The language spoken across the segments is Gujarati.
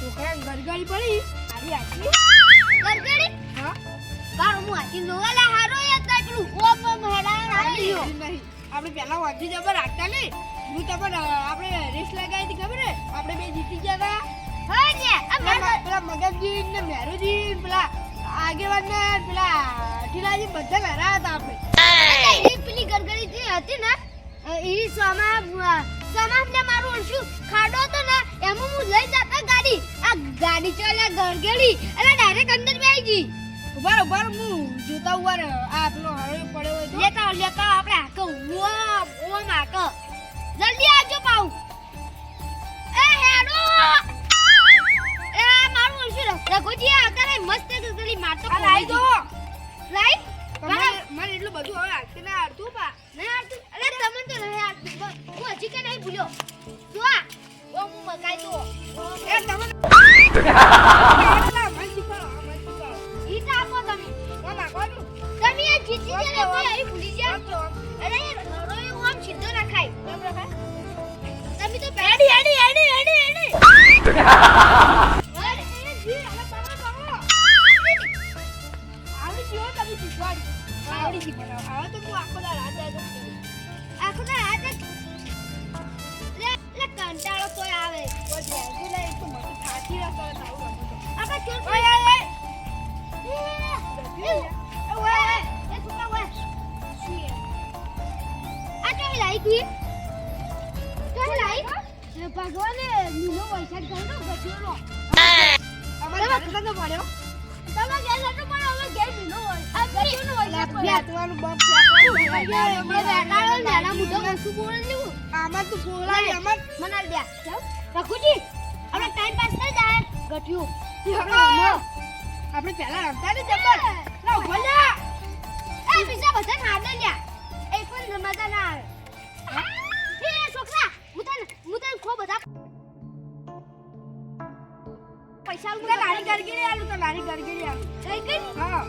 ગરગડી પડી? આટલી ગરગડી? હા. બાર હું આખી નોવાલા હારો એ તો પેલું ઓમ ઓમ હેડાણ આવી ગયો. નહીં આપણે પહેલા વાંચી જબર રાખતા નહીં. હું તમને આપણે રેસ લગાવી હતી ખબર આપણે બે જીતી ગયા હતા હા જે આ પેલા મગજજી ને મેરુજી પેલા આગેવાન ને પેલા ટીલાજી બધા લડા હતા આપણે. એ પેલી ગરગડી જે હતી ને એ સોમા સોમા ને મારું ઓળશું ખાડો હતો ને એમાં હું લઈ જતા ગાડી ચાલે ગરગડી એટલે ડાયરેક્ટ અંદર બેસી જી ઊભા ઊભા હું જોતા ઊભા આ પેલો હળો પડ્યો હોય તો. લેતા લેતા આપણે હાકો ઓમ ઓમ હાકો જલ્દી આવજો પાઉ. એ હેડો. એ મારું ઓળશું રઘુજી આ કરે મસ્ત ગરગડી મારતો લાઈ. દો લાઈ મને એટલું બધું હવે હાથથી ના આવડતું પા. નહીં આવતું અરે તમને તો નહીં આવતું હું હજી કે નહીં ભૂલ્યો. જો આ. ઓ હું મકાઈ તો એ તમે લાઈ તું ચોઈ લાઈ ભગવાને લીલો વૈશાખ ગયો ગજોનો અમારે ઘરે નતો પડ્યો. તમે ગેસ હતો પણ હવે ગેસ હોય આ ગજોનો વૈશાખ પડ્યો. ફેંકવાનું બમ ફેંકવાનું. હમણાં બેટાડો ને એના મોઢો કશું બોલે લેવું આમાં તું ફોલાય, આમાં મને દે રઘુજી આપણે ટાઈમ પાસ થઈ જાય. ગઠ્યું આપણે પહેલા રમતા ને જબ્બર ના ઊભો એ બીજા બધા દે લ્યા. એ પણ મજા ના આવે. પૈસા તું તો નાની ગરગીરી આલું તો નાની ગરગીરી આલું. કઈ કઈ? હા.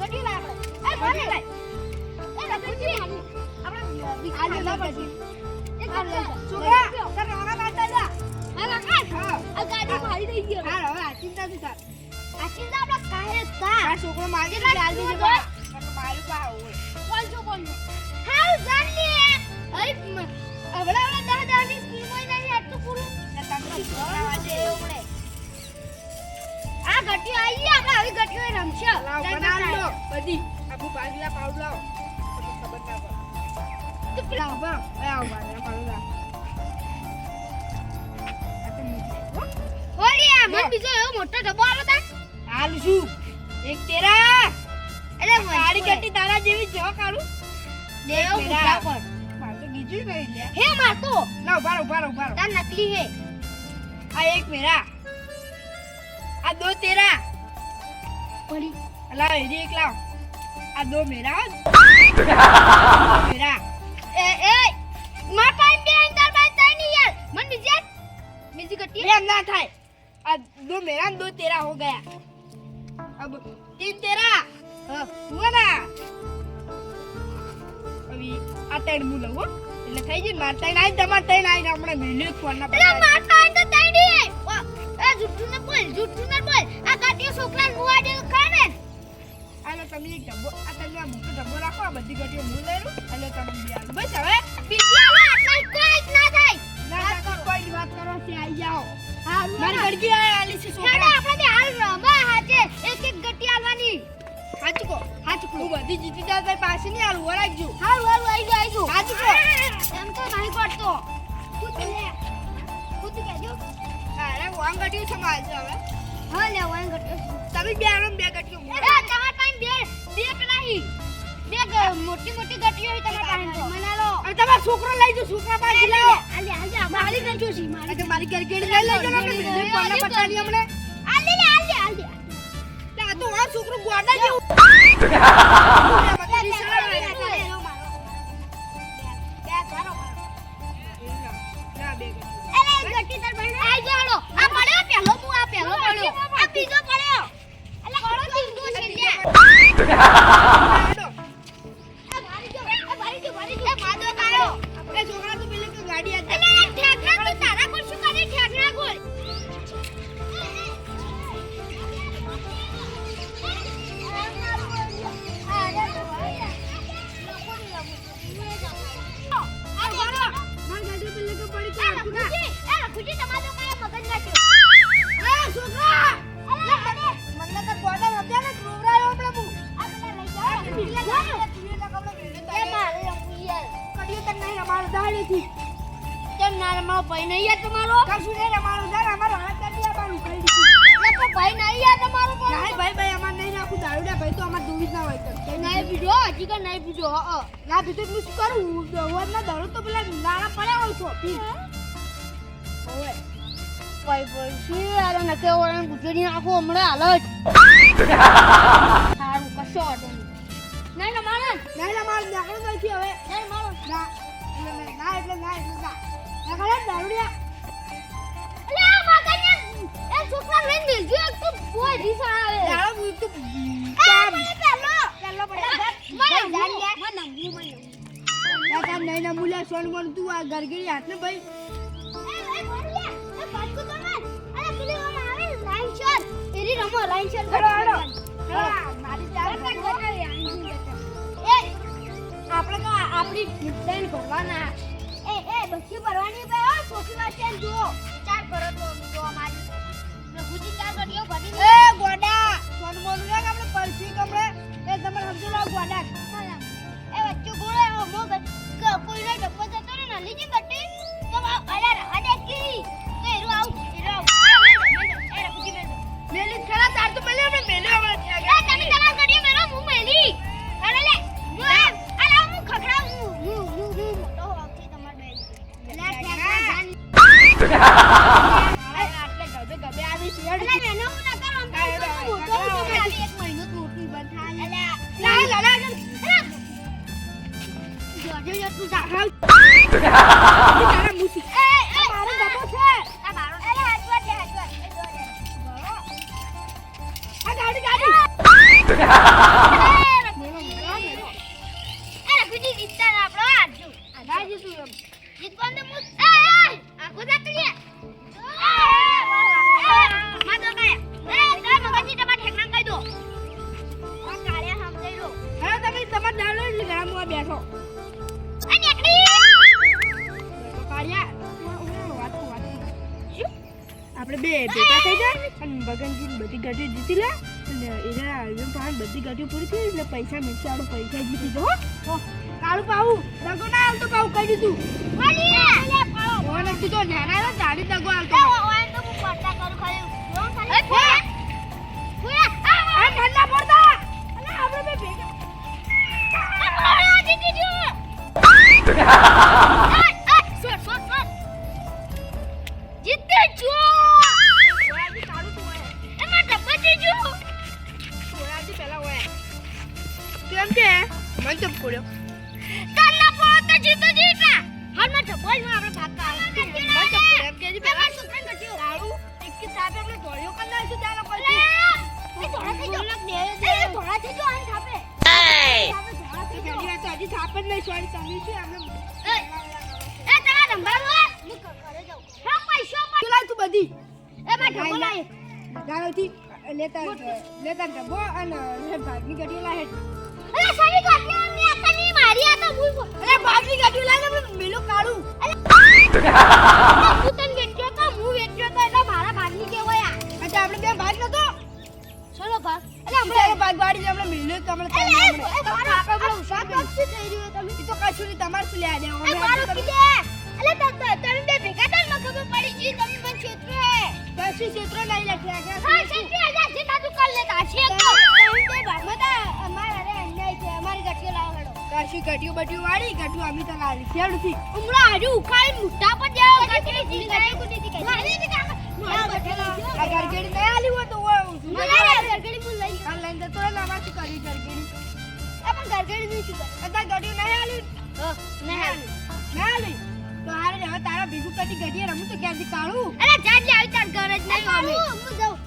કટી લાય એ મને ભલે. એ લગુજી આપણે આલુ ના પછી એ કર છોકરા તાર રોગા મારતા જા. હા. લખાય હા. આ ગાડી મારી દઈ ગયો હા હવે આ ચિંતા નથી તાર આ ચીજ આપણે કાહે તા આ છોકરો માગે કેટલા આલુ જો? મારું બા હોય. કોણસો કોણસો કોણ હાઉ અરે હઈ હવડા હવડા દહ દહની સ્કીમ હોય નહીં આટલું પૂરું? ને આ ગટીઓ આવી ગયા આપણે આવી ગટીઓ રમશે. લાવ બનાવ લો બધી આખું બાજુલા પાવડ લાવ. ખબર ના પડે. લાવ બા. આવ બાજુલા પાવડ લાવ. હો. મને બીજો એવો મોટો ડબ્બો આલો તા. હાલ શું? એક તેરા અરે કાળી કટી તારા જેવી જો કાળું. દેવ મેરા. પર માર તો ગીજું નહીં હે ના ઊભા ઊભા ઊભા તાર નકલી હે. આ એક મેરા આ દો તેરા પડી લાવ એરી એક લાવ આ દો મેરા હો. મેરા એ એ માર પાસે બે આઈ તાર પાસે તઈ નહીં યાર મન બીજી બીજી ગટી એમ ના થાય આ દો મેરા ને દો તેરા હો ગયા अब तीन तेरा हाँ, हुआ ना હવે આ ત્રણ હું લઉં હો. એટલે થઈ જાય ને મારે ત્રણ આવીને તમારે ત્રણ આવીને હમણાં મેલ્યો જ ફોનના અરે પૈસા. માર હા લે વાંગ ગટી તમે બે ને બે ગટીઓ એ તમાર પાસે બે બે પેલા હી બે મોટી મોટી ગટીઓ હી તમાર પાસે તો મને લો અને તમારો છોકરો લઈ જાઓ છોકરા પાસે લાવો આલે આલે મારી ગંજો છી મારી અરે મારી ગરગેડી લઈ લેજો ને આપણે મેલ્યો ફોનના પચાવી હમણે આલે લે આલે આલે આ તો આ છોકરો ગોડા જેવું. અરે ગટી તાર ભાઈ આઈ ગયો હાલો આ પહેલો હું આ પહેલો પડ્યો આ બીજો પડ્યો. એટલે કોનો તીંગો છે ત્યાં. ભારી જો ભારી જો ભારી જો. માદો કાયો આપણે છોકરા તો પેલી કે ગાડી આ કડિયું ભાઈ નહીં રમાડું દાડેથી. કશું નહીં રમાડું દાડ અમારો હાથ આપવાનું કહી દીધું. નહીં ભાઈ ભાઈ અમારે નહીં નાખું દારૂડા ભાઈ તો અમારે દૂધ ના હોય તો. ના પીધું તો શું કરું દવાના દારૂ તો પેલા નાળા પડ્યા હોય પી ઓવે ગુજરી નાખો હમણાં હાલ જ નહીં રમાડે નહીં રમાડું નાખડું નથી હવે. નહીં મારો. ના એટલે ના એટલે ના એટલે ના નાખડે દારૂડિયા. અલે આ મગનને એ છોકરા લઈને મેલજો એક તો બોય રીસા આવે. દારૂ બૂટ તો એ મને પેલો. પડે. મને જાન મને નમવું મને કાકા નહીં ના મુલા સોન મન તું આ ગરગડી હાથ ને ભાઈ. ના લાઈન શોટ એરી રમો લાઈન શોટ હેડો. મારી આપણે તો આપણી ડિઝાઇન ભરવાના એ એ બચ્ચી ભરવાની બે ઓ ચોથી વાત છે જુઓ. ચાર ભરો તો અમે જો અમારી. પ્રભુજી ચાર ભરીઓ ભરી એ ગોડા! ફોન રે કે આપણે પરસી કમરે એ તમારે સમજો લો ગોડા. એ બચ્ચો ગોળે મો કોઈનો ડબ્બો જતો ને ના લીજી કટ્ટી તો અરે રહા કી આ ગાડી ગાડી. બગનજી બધી ગાડીઓ જીતી લે અને એના આલબમ પાસે બધી ગાડીઓ પૂરી થઈ એટલે પૈસા મળશે આપણે પૈસા જીતી દો હો. કાળું પાવું દગો ના હાલતો પાવું કહી દીધું. પાડો ઓને કીધો નાના ના જાડી દગો હાલતો એ તો હું પડતા કરું ખાલી. જો ખાલી. ફોયા ફોયા આ આ ઠંડા પડતા! આપણે બે ભેગા જ નહીં સોરી તમે છે આપણે એ તારા લો હું ઘરે જાઉં. હા પૈસો પર લાવ તું બધી? એ મેં ઢબો લાવી ગાળોથી લેતા લેતા ડબ્બો અને લે ભાગની ગાડીઓ લાવે અરે સારી ગાડી મે આતની મારી આ તો ભૂલ અરે ભાગની ગાડીઓ લાય ને મેલો કાળું. તું તને વેચ્યો તો હું વેચ્યો તો એટલે મારા ભાગની કે હોય આ અચ્છા આપણે બે ભાગ નતો? ચલો ભાગ. અરે આપણે ભાગ ગાડી આપણે મેલ્યો તો આપણે નહીં લેવા દેવા એ અમે મારો કીધે. અલે તો તો તમે બે ભેગા થઈને મને ખબર પડી ગઈ તમે પણ ક્ષેત્ર હે. કશું ક્ષેત્ર નહીં લખ્યા કે હા ક્ષેત્ર હજાર જે તાતું કર લેતા છે તો. તમે બે ભાગમાં તા અમારે અરે અન્યાય છે અમારી ગઠીઓ લાવો હેડો. કશું ગટીઓ બટીઓ વાળી ગટુ અમે તો લાવી. ખેડથી ઉમરા હજુ ઉખાડી મુઠ્ઠા પર જાવ ગઠી જી ગઠી કુટી દી મારી દી કામ મારા ગઠી આ ગરગડી નહીં આલી હોય તો મને ગરગડી મું લઈ ઓનલાઈન તો તો રહે શું કરી ગરગડી. આપણ ગરગડી ની શું અત્યારે ગટીઓ નહીં આલી. નહીં ના આલી તો હારે હવે તારા ભેગું ગઢીએ રમું તો ક્યાંથી કાઢું? અરે જાજે આવી તાર ઘર જ નહીં અમે હું જાઉં.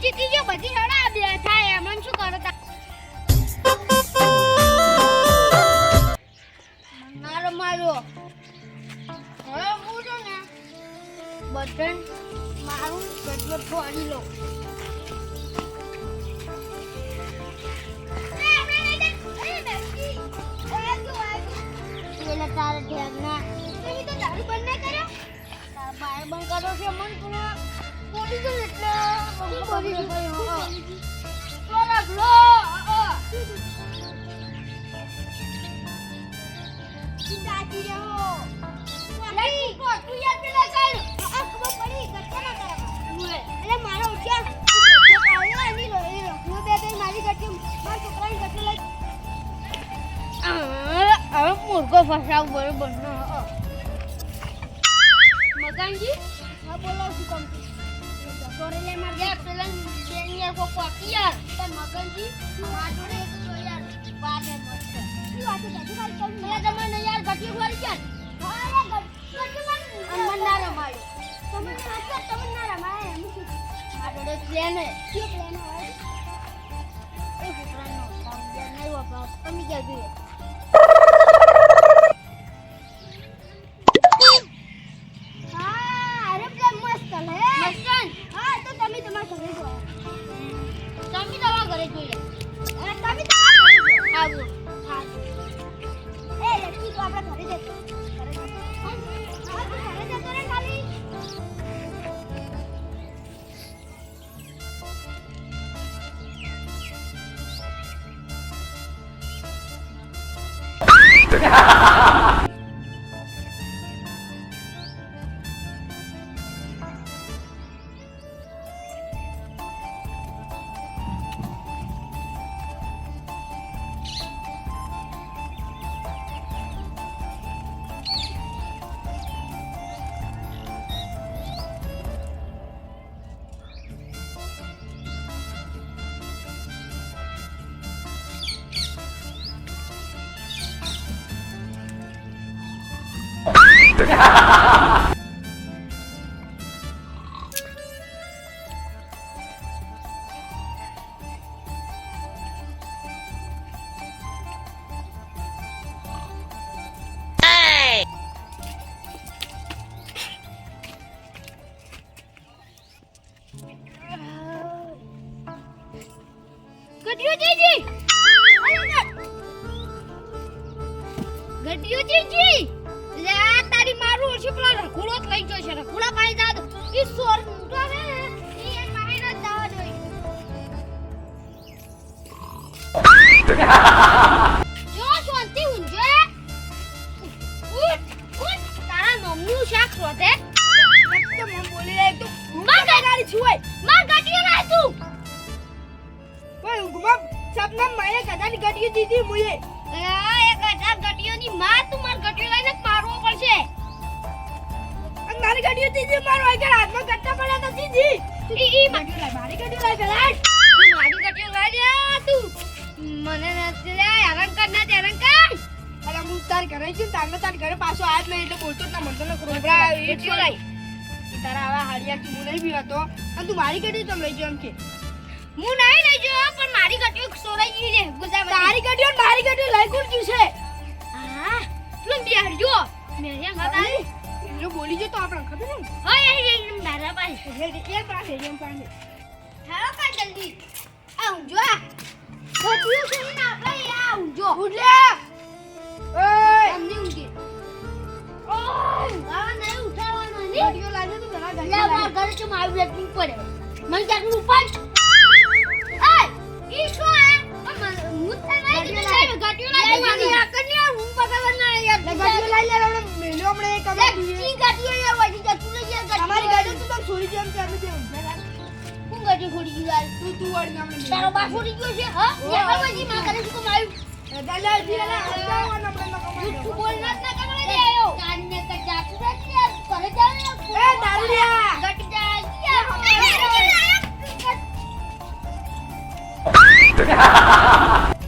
જીતી ગયો બધી હડા બે થાય એમ શું કરો તા? મારો મારો હવે હું ને બટન મારું કેટલો ફોડી લો. પેલા તારા તો દારૂ બંધ ના કર્યો? તારા બંધ કરો છે મન પૂરા પોલીસ એટલે. શું ભાઈ તો મુર્ગો ફસાવ બરોબર ન મકાનજી? હા બોલો શું કામ સોરી લે માર યાર પેલા બેન યાર. કો કોકી યાર પણ મગનજી જોડે એક તો યાર બારે મસ્ત. શું વાત છે? કે ભાઈ કોણ યાર તમને યાર ગટી ભરી યાર હા યાર ગટી મન અમન ના. રમાડે. ના એમ શું? આ પ્લેન હે. શું પ્લેન હોય? એ છોકરાનો કામ યાર નહીં વાપરો તમે જોઈએ. જો શાંતિ ઊંઘે ઉઠ ઉઠ તારા મમ્મીનું શાક રોતે તો મમ બોલી તો પણ ઊંઘમાં સપના માએ મારવો પડશે મારી ગાડીઓ દીધી મારો આગળ હાથમાં ગટ્ટા પડ્યા તો દીધી મારી ગાડીઓ પેલા ના અરે હું તાર ઘરે છું તારને તાર ઘરે પાછો આજ નહીં એટલે બોલતો જ ના મને તો નકરો બરા, એ તારા આવા હાડિયા તું નહીં બી અને તું મારી ગાડી તો લઈ જાવ એમ કે. હું નહીં લઈ જો પણ મારી ગટિયો સોરાઈ ગઈ તારી ગાડીઓ મારી ગાડીઓ લઈ કોણ છે? હા તું બિહારજો જો બોલી જો તો આપણે ખબર ને? હોય એ મારા પાસે. એ પાસે એમ પાસે હાલો કા જલ્દી. આ આપણે? આ ઊંજો ઉઠલે. ઓય તમને ઊંઘે. ઓય. નહીં ઉઠાડવાનો નહીં ગાડીઓ લાજે તું પેલા લે ગાડીઓ ઘરે છે મારું બેટિંગ પડે. મને જાતું ઉપાડ. એ ઈ શું હું? તને નહીં કીધું ગાડીઓ લાવી મારી આકર ને હું પકડવા ના યાર લે લાઈ લે હમણાં મેલ્યો હમણાં એક અમે ઈ ગાડીઓ યાર વાજી જતું લઈ યાર તમારી ગાડીઓ તું તમ છોડી જેમ કે અમે જે હું ગાડી છોડી યાર. તું તું વળી ને તારો બાપ છોડી ગયો છે હા? યાર વાજી માં કરે છે કો દાદા Ha ha ha ha!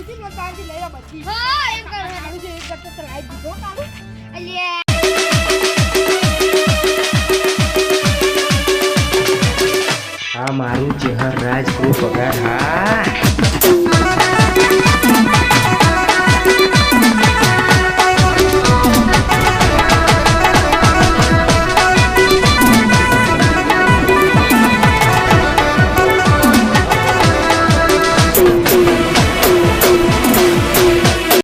દીધી ને તારથી લઈ આ મારું. ચહેર રાજગુરુ પગાર. હા.